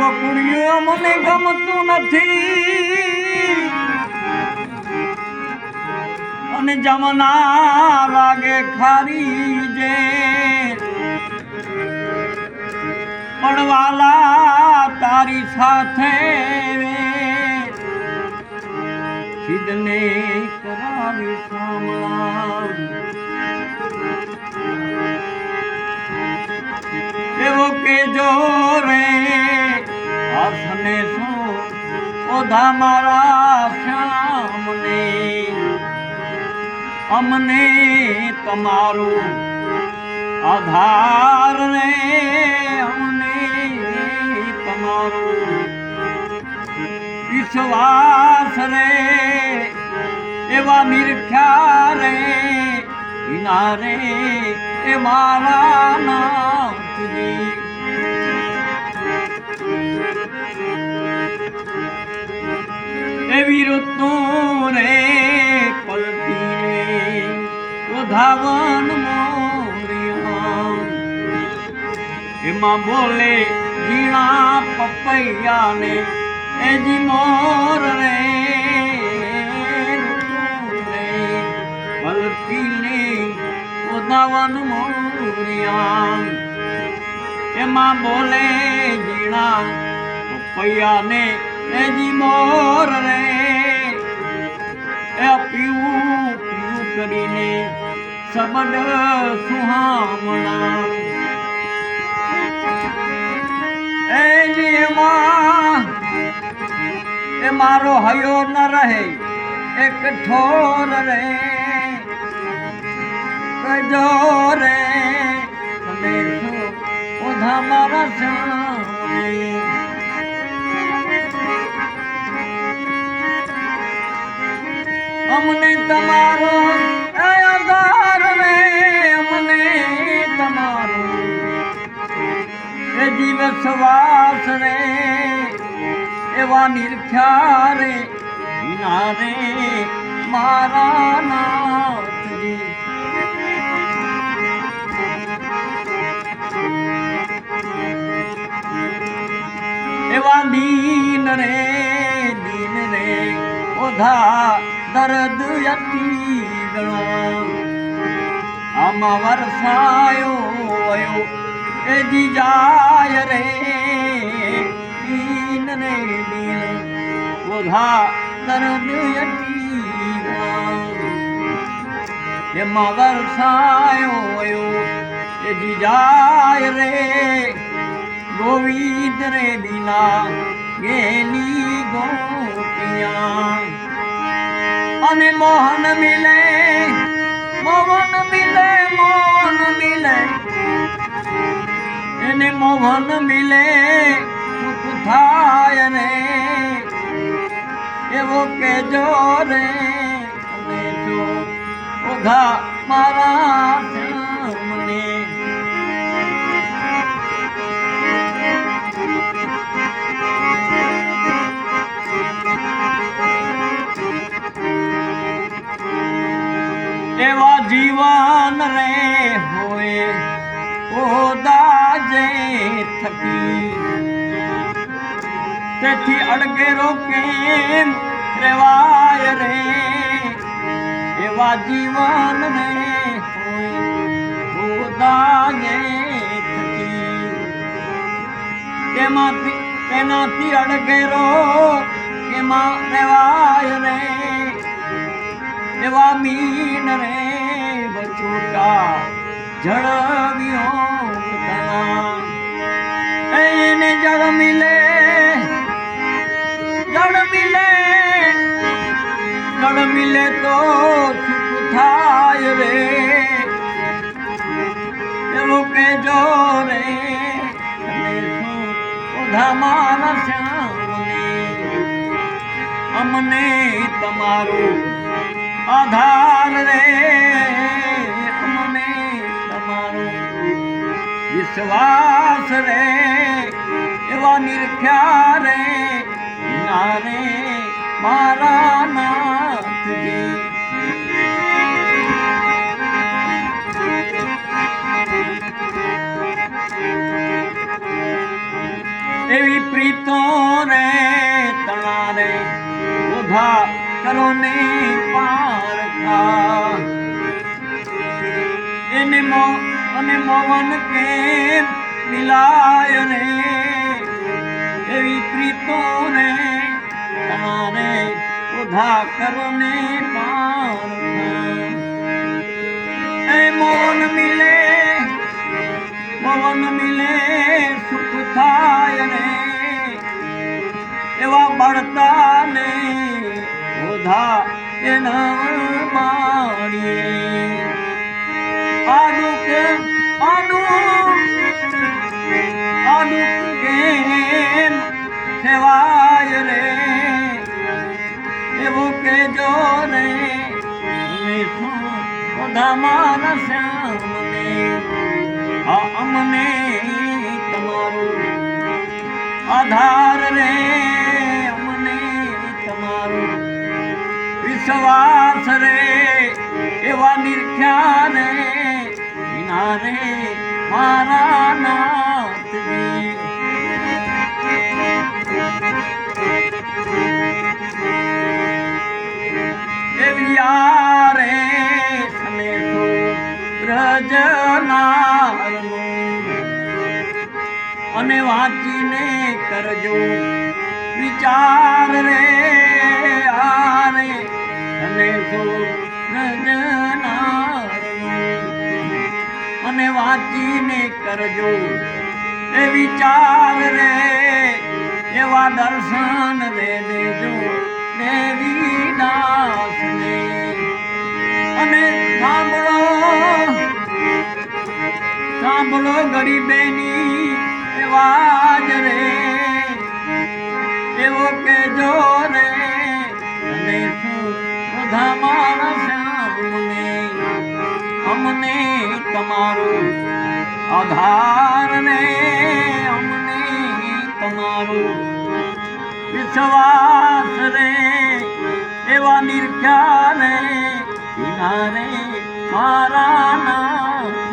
બકુડીઓ મને ગમતું નથી. અને જમના લાગે ખારી જે. પણ વાલા તારી સાથે સિદ્ધને કરાવી સામણા એવો કેજો રે હાસને શું? ઓધા મારા શ્યામને. અમને તમારું આધાર ને અમને તમારું વિશ્વાસ રે એવા નિરખ્યા રે વિના રે એ મારા નામ એવી ઋતુ રે પલટી રે ઉધાવન એમાં બોલે, ઝીણા પપૈયા ને એજી મોર રે પલટીને ઉધાવન મોરિયા. એમાં બોલે, ઝીણા પપૈયા ને એજી મોર રે. એ પીવું પીવું કરીને સબડ સુહામણા. એની માં, એ મારો હયો ન રહે, એક ઠોર રે. કજો રે, તમે શું ઓધા મારા સામે અમને તમારો આધાર રે અમને તમારો. એ જીવ વાસ રે, એવા નિર્ખ્યા રે વિના રે મારા નાથજી. એવા દીન રે દીન રે, ઓધા દર્દ યતી આમાં વરસાયો વયો એ જીજાય રે દીન રે દીન ઓધા દર્દ યતી એમાં વરસાયો વયો એ જીજાય રે ગોવિંદ રે દીના ગેલી ગોપિયા. અને મોહન મિલે મોહન મિલે મોહન મિલે. એને મોહન મિલે થાય રે એવો કેજો રે જો ઓઘા મારા ઓ જે થકી. તેથી અડગેરો કેમ રેવાય રે. એવા જીવન ને ખોદા જે થકી. તેમાંથી, તેનાથી અડગેરો એમાં રેવાય રે. એવા મીન રે બચુટા. જળવ્યો એને જળ મિલે જળ મિલે જળ મિલે તો ચૂપ થાય રે. એવું કેજો રે મારા શ્યામને, અમને તમારું આધાર રે. વિશ્વાસ રે, એવા નિર્ખ્યા રે નારે મારા નાથજી. એવી પ્રીતો રે, તણારે ઊભા કરો ને પારખા. એને મો અને મોવન કેમ મિલાય રે એવી પ્રીતો ને તારે ઉધા કરો ને એ મોન મિલે પવન મિલે સુખ થાય ને. એવા બળતા ને ઉધા એના માણીએ આદુક સેવાય રે. એવું કેજો રે મારા શ્યામને અમને તમારું આધાર રે, અમને તમારું વિશ્વાસ રે. એવા નિર્ખ્યા ને વિના રે મારા નાથજી વિચાર રે આરે, અને અને વાંચીને કરજો એ વિચાર રે, એવા દર્શન રે દેજો દેવી દાસને અને સાંભળો સાંભળો ગરીબેની એવા રે તમારું આધાર ને અમને તમારું વિશ્વાસ રે એવા નિર્ખ્યા રે મારા ના